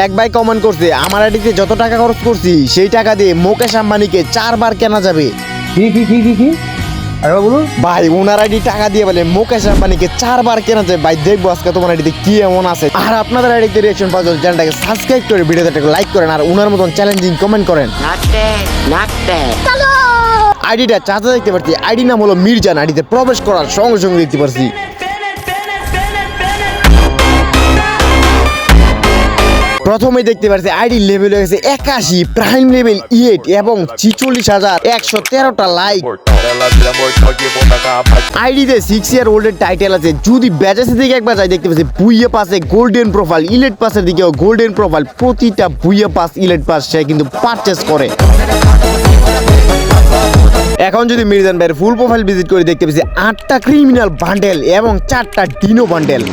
এক ভাই কমেন্ট করছে আমার আইডিতে যত টাকা খরচ করছি সেই টাকা দিয়ে মুকেশ আম্বানিকে চারবার কেনা যাবে। কি কি কি কি কি? আরে বলুন। ভাই ওনার আইডি টাকা দিয়ে বলে মুকেশ আম্বানিকে চারবার কেনা যায় ভাই দেখব আজকে তোমার আইডিতে কি এমন আছে। আর আপনাদের আইডিতে রিয়েকশন পাওয়ার জন্য চ্যানেলটাকে সাবস্ক্রাইব করে ভিডিওতে লাইক করেন আর ওনার মতন চ্যালেঞ্জিং কমেন্ট করেন। আইডিটা চাচা দেখতে পাচ্ছি আইডি নাম হলো মির্জান আইডিতে প্রবেশ করার সঙ্গে সঙ্গে দেখতে পাচ্ছি প্রথমে দেখতে পাচ্ছি আইডি লেভেল হয়ে একাশি প্রাইম লেভেল ইয়েট এবং ছিচল্লিশ হাজার একশো তেরোটা লাইক. আইডিতে সিক্স ইয়ার ওল্ডের টাইটেল আছে। যদি ব্যাচেসের দিকে একবার যাই, দেখতে পাচ্ছি বুইয়া পাসে গোল্ডেন প্রোফাইল ইলেট পাসের দিকেও গোল্ডেন প্রোফাইল প্রতিটা বুইয়া পাস ইলেট পাস সে কিন্তু পারচেস করে। এখন যদি মির্জান ভাইয়ের ফুল প্রোফাইল ভিজিট করে, দেখতে পাচ্ছি আটটা ক্রিমিনাল বান্ডেল এবং চারটা ডিনো বান্ডেল